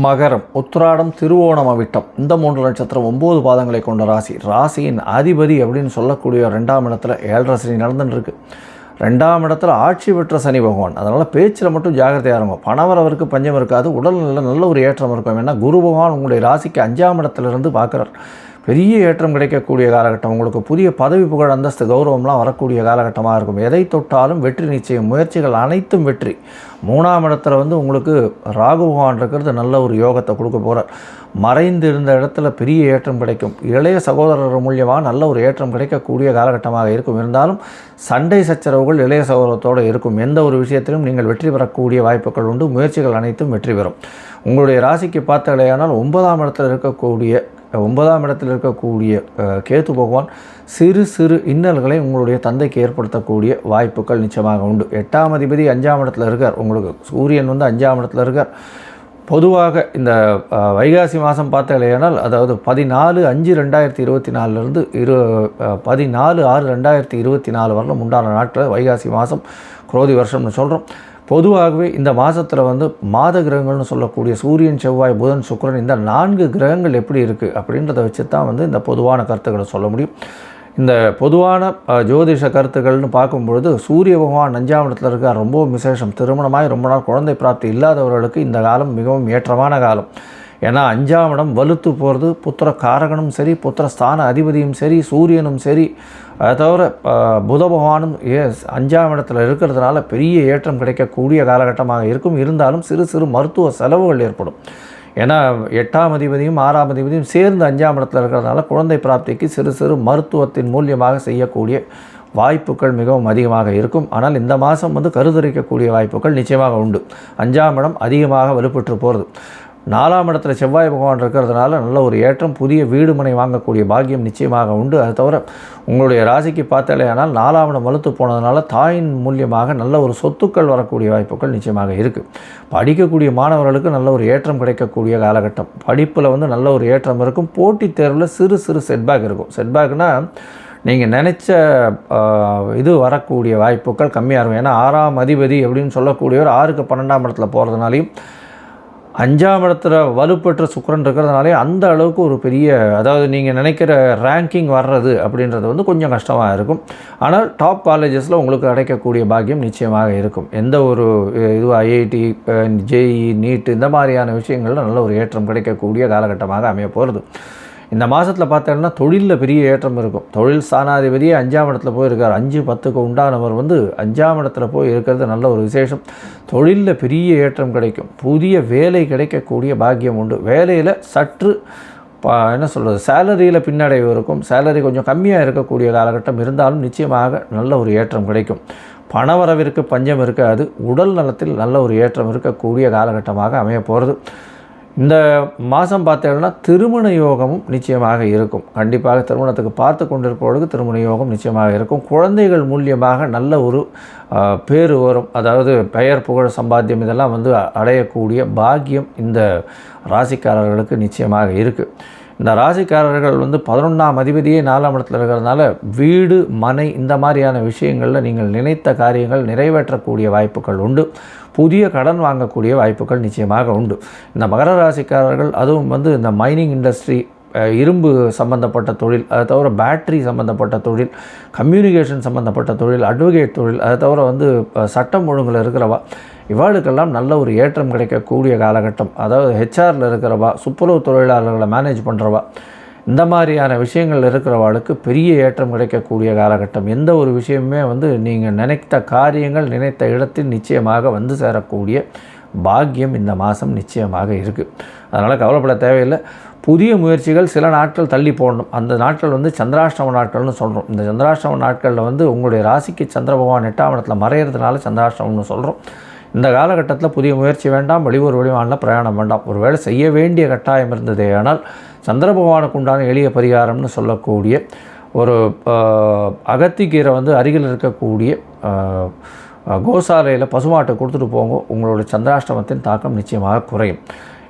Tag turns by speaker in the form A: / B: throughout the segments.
A: மகரம் உத்திராடம் திருவோணம் அவிட்டம். இந்த மூன்று நட்சத்திரம் ஒம்பது பாதங்களை கொண்ட ராசி. ராசியின் அதிபதி அப்படின்னு சொல்லக்கூடிய ரெண்டாம் இடத்துல ஏழரை சனி நடந்துன்னு இருக்கு ரெண்டாம் இடத்துல ஆட்சி பெற்ற சனி பகவான். அதனால் பேச்சில் மட்டும் ஜாகிரதையாக இருக்கும் பணவரவருக்கு பஞ்சம் இருக்காது. உடல்நிலை நல்ல ஒரு ஏற்றம் இருக்கும். ஏன்னா குரு பகவான் உங்களுடைய ராசிக்கு அஞ்சாம் இடத்துலேருந்து பார்க்குறார். பெரிய ஏற்றம் கிடைக்கக்கூடிய காலகட்டம். உங்களுக்கு புதிய பதவி புகழ் அந்தஸ்து கௌரவம்லாம் வரக்கூடிய காலகட்டமாக இருக்கும். எதை தொட்டாலும் வெற்றி நிச்சயம் முயற்சிகள் அனைத்தும் வெற்றி. மூணாம் இடத்துல வந்து உங்களுக்கு ராகு பகவான் இருக்கிறது நல்ல ஒரு யோகத்தை கொடுக்க போகிறார் மறைந்து இருந்த இடத்துல பெரிய ஏற்றம் கிடைக்கும். இளைய சகோதரர் மூலியமாக நல்ல ஒரு ஏற்றம் கிடைக்கக்கூடிய காலகட்டமாக இருக்கும். இருந்தாலும் சண்டை சச்சரவுகள் இளைய சகோதரத்தோடு இருக்கும். எந்த ஒரு விஷயத்திலும் நீங்கள் வெற்றி பெறக்கூடிய வாய்ப்புகள் உண்டு. முயற்சிகள் அனைத்தும் வெற்றி பெறும். உங்களுடைய ராசிக்கு பார்த்தாலேயானால் ஒன்பதாம் இடத்தில் இருக்கக்கூடிய ஒன்பதாம் இடத்தில் இருக்கக்கூடிய கேத்து பகவான் சிறு சிறு இன்னல்களை உங்களுடைய தந்தைக்கு ஏற்படுத்தக்கூடிய வாய்ப்புகள் நிச்சயமாக உண்டு. எட்டாம் அதிபதி அஞ்சாம் இடத்துல இருக்கார். உங்களுக்கு சூரியன் வந்து அஞ்சாம் இடத்துல இருக்கார். பொதுவாக இந்த வைகாசி மாதம் பார்த்தாலேயானால் அதாவது பதினாலு அஞ்சு ரெண்டாயிரத்தி இருபத்தி நாலுலேருந்து இரு பதினாலு ஆறு ரெண்டாயிரத்தி இருபத்தி நாலு வரலும் உண்டான நாட்களில் வைகாசி மாதம் குரோதி வருஷம்னு சொல்கிறோம் பொதுவாகவே இந்த மாதத்தில் வந்து மாத கிரகங்கள்னு சொல்லக்கூடிய சூரியன் செவ்வாய் புதன் சுக்கிரன் இந்த நான்கு கிரகங்கள் எப்படி இருக்குது அப்படின்றத வச்சு தான் வந்து இந்த பொதுவான கருத்துக்களை சொல்ல முடியும். இந்த பொதுவான ஜோதிஷ கருத்துக்கள்னு பார்க்கும்பொழுது சூரிய பகவான் அஞ்சாம் இடத்துல இருக்கார். ரொம்ப விசேஷம். திருமணமாய் ரொம்ப நாள் குழந்தை பிராப்தி இல்லாதவர்களுக்கு இந்த காலம் மிகவும் ஏற்றமான காலம். ஏன்னா அஞ்சாம் இடம் வலுத்து போகிறது புத்திர காரகனும் சரி புத்திர ஸ்தான அதிபதியும் சரி சூரியனும் சரி. அதை தவிர புத பகவானும் ஏ அஞ்சாம் இடத்துல இருக்கிறதுனால பெரிய ஏற்றம் கிடைக்கக்கூடிய காலகட்டமாக இருக்கும். இருந்தாலும் சிறு சிறு மருத்துவ செலவுகள் ஏற்படும். ஏன்னா எட்டாம் அதிபதியும் ஆறாம் அதிபதியும் சேர்ந்து அஞ்சாம் இடத்துல இருக்கிறதுனால குழந்தை பிராப்திக்கு சிறு சிறு மருத்துவத்தின் மூலியமாக செய்யக்கூடிய வாய்ப்புகள் மிகவும் அதிகமாக இருக்கும். ஆனால் இந்த மாதம் வந்து கருதரிக்கக்கூடிய வாய்ப்புகள் நிச்சயமாக உண்டு. அஞ்சாம் இடம் அதிகமாக வலுப்பெற்று போகிறது நாலாம் இடத்துல செவ்வாய் பகவான் இருக்கிறதுனால நல்ல ஒரு ஏற்றம் புதிய வீடு மனை வாங்கக்கூடிய பாக்கியம் நிச்சயமாக உண்டு. அது தவிர உங்களுடைய ராசிக்கு பார்த்தாலேயானால் நாலாம் இடம் வலுத்து போனதுனால தாயின் மூலியமாக நல்ல ஒரு சொத்துக்கள் வரக்கூடிய வாய்ப்புகள் நிச்சயமாக இருக்குது படிக்கக்கூடிய மாணவர்களுக்கு நல்ல ஒரு ஏற்றம் கிடைக்கக்கூடிய காலகட்டம். படிப்பில் வந்து நல்ல ஒரு ஏற்றம் இருக்கும். போட்டித் தேர்வில் சிறு சிறு செட்பேக் இருக்கும். செட்பேக்னால் நீங்கள் நினச்ச இது வரக்கூடிய வாய்ப்புகள் கம்மியாக இருக்கும். ஏன்னா ஆறாம் அதிபதி அப்படின்னு சொல்லக்கூடியவர் ஆறுக்கு பன்னெண்டாம் இடத்துல போகிறதுனாலையும் அஞ்சாம் இடத்துல வலுப்பெற்ற சுக்கிரன் இருக்கிறதுனாலே அந்த அளவுக்கு ஒரு பெரிய அதாவது நீங்கள் நினைக்கிற ரேங்கிங் வர்றது அப்படின்றது வந்து கொஞ்சம் கஷ்டமாக இருக்கும். ஆனால் டாப் காலேஜஸில் உங்களுக்கு கிடைக்கக்கூடிய பாக்கியம் நிச்சயமாக இருக்கும். எந்த ஒரு இது ஐஐடி ஜேஇ நீட் இந்த மாதிரியான விஷயங்களில் நல்ல ஒரு ஏற்றம் கிடைக்கக்கூடிய காலகட்டமாக அமைய போகிறது இந்த மாதத்தில் பார்த்தோம்னா தொழிலில் பெரிய ஏற்றம் இருக்கும். தொழில் ஸ்தானாதிபதியே அஞ்சாம் இடத்துல போய் இருக்கார் அஞ்சு பத்துக்கு உண்டானவர் வந்து அஞ்சாம் இடத்துல போய் இருக்கிறது நல்ல ஒரு விசேஷம். தொழிலில் பெரிய ஏற்றம் கிடைக்கும். புதிய வேலை கிடைக்கக்கூடிய பாக்கியம் உண்டு. வேலையில் சற்று பா என்ன சொல்கிறது சேலரியில் பின்னடைவு இருக்கும். சேலரி கொஞ்சம் கம்மியாக இருக்கக்கூடிய காலகட்டம் இருந்தாலும் நிச்சயமாக நல்ல ஒரு ஏற்றம் கிடைக்கும். பணவரவிற்கு பஞ்சம் இருக்காது. உடல் நலத்தில் நல்ல ஒரு ஏற்றம் இருக்கக்கூடிய காலகட்டமாக அமைய போகிறது இந்த மாதம் பார்த்தீங்கன்னா திருமண யோகமும் நிச்சயமாக இருக்கும். கண்டிப்பாக திருமணத்துக்கு பார்த்து கொண்டிருப்பவர்களுக்கு திருமண யோகம் நிச்சயமாக இருக்கும். குழந்தைகள் மூலியமாக நல்ல ஒரு பேர் பேரு வரும். அதாவது பெயர் புகழ் சம்பாத்தியம் இதெல்லாம் வந்து அடையக்கூடிய பாக்கியம் இந்த ராசிக்காரர்களுக்கு நிச்சயமாக இருக்குது இந்த ராசிக்காரர்கள் வந்து பதினொன்றாம் அதிபதியே நாலாம் இடத்துல இருக்கிறதுனால வீடு மனை இந்த மாதிரியான விஷயங்களில் நீங்கள் நினைத்த காரியங்கள் நிறைவேற்றக்கூடிய வாய்ப்புகள் உண்டு. புதிய கடன் வாங்கக்கூடிய வாய்ப்புகள் நிச்சயமாக உண்டு. இந்த மகர ராசிக்காரர்கள் அதுவும் வந்து இந்த மைனிங் இண்டஸ்ட்ரி இரும்பு சம்பந்தப்பட்ட தொழில் அதை தவிர பேட்டரி சம்மந்தப்பட்ட தொழில் கம்யூனிகேஷன் சம்மந்தப்பட்ட தொழில் அட்வொகேட் தொழில் அதை தவிர வந்து சட்டம் ஒழுங்கில் இருக்கிறவா இவாளுக்கெல்லாம் நல்ல ஒரு ஏற்றம் கிடைக்கக்கூடிய காலகட்டம். அதாவது ஹெச்ஆரில் இருக்கிறவா துப்புரவு தொழிலாளர்களை மேனேஜ் பண்ணுறவா இந்த மாதிரியான விஷயங்கள் இருக்கிறவாளுக்கு பெரிய ஏற்றம் கிடைக்கக்கூடிய காலகட்டம். எந்த ஒரு விஷயமுமே வந்து நீங்கள் நினைத்த காரியங்கள் நினைத்த இடத்தில் நிச்சயமாக வந்து சேரக்கூடிய பாக்கியம் இந்த மாதம் நிச்சயமாக இருக்குது அதனால் கவலைப்பட தேவையில்லை. புதிய முயற்சிகள் சில நாட்கள் தள்ளி போடணும். அந்த நாட்கள் வந்து சந்திராஷ்டம நாட்கள்னு சொல்கிறோம் இந்த சந்திராஷ்டம நாட்களில் வந்து உங்களுடைய ராசிக்கு சந்திர பகவான் எட்டாம் இடத்துல மறையிறதுனால சந்திராஷ்டமம்னு சொல்கிறோம் இந்த காலகட்டத்தில் புதிய முயற்சி வேண்டாம் வெளியூர் வெளிமாநில பிரயாணம் வேண்டாம். ஒருவேளை செய்ய வேண்டிய கட்டாயம் இருந்ததே ஆனால் சந்திர பகவானுக்கு உண்டான எளிய பரிகாரம்னு சொல்லக்கூடிய ஒரு அகத்திக்கீரை வந்து அருகில் இருக்கக்கூடிய கோசாலையில் பசுமாட்டை கொடுத்துட்டு போங்க. உங்களோட சந்திராஷ்டமத்தின் தாக்கம் நிச்சயமாக குறையும்.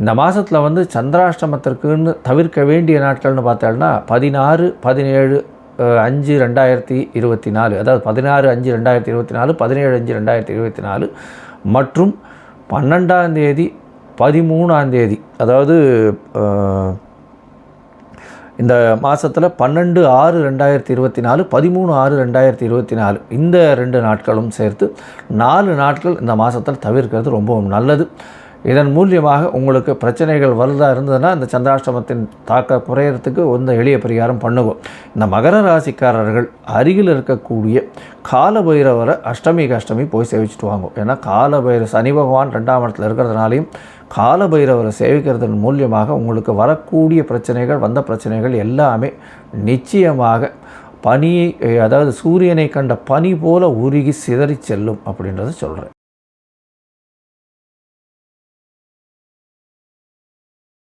A: இந்த மாதத்தில் வந்து சந்திராஷ்டமத்திற்குன்னு தவிர்க்க வேண்டிய நாட்கள்னு பார்த்தோம்னா பதினாறு பதினேழு அஞ்சு ரெண்டாயிரத்தி இருபத்தி நாலு. அதாவது பதினாறு அஞ்சு ரெண்டாயிரத்தி இருபத்தி நாலு பதினேழு அஞ்சு ரெண்டாயிரத்தி இருபத்தி நாலு மற்றும் பன்னெண்டாம் தேதி பதிமூணாம் தேதி அதாவது இந்த மாதத்தில் பன்னெண்டு ஆறு ரெண்டாயிரத்தி இருபத்தி நாலு பதிமூணு ஆறு ரெண்டாயிரத்தி இருபத்தி நாலு இந்த ரெண்டு நாட்களும் சேர்த்து நாலு நாட்கள் இந்த மாதத்தில் தவிர்க்கிறது ரொம்பவும் நல்லது. இதன் மூலியமாக உங்களுக்கு பிரச்சனைகள் வருதா இருந்ததுன்னா இந்த சந்திராஷ்டமத்தின் தாக்க குறையிறதுக்கு இந்த எளிய பரிகாரம் பண்ணுவோம் இந்த மகர ராசிக்காரர்கள் அருகில் இருக்கக்கூடிய காலபைரவரை அஷ்டமிக்கு அஷ்டமி போய் சேவிச்சுட்டு வாங்கும் ஏன்னா காலபைர சனி பகவான் ரெண்டாம் இடத்துல இருக்கிறதுனாலையும் காலபைரவரை சேவிக்கிறதன் மூலியமாக உங்களுக்கு வரக்கூடிய பிரச்சனைகள் வந்த பிரச்சனைகள் எல்லாமே நிச்சயமாக பனியை அதாவது சூரியனை கண்ட பனி போல உருகி சிதறி செல்லும் அப்படின்றத சொல்கிறேன்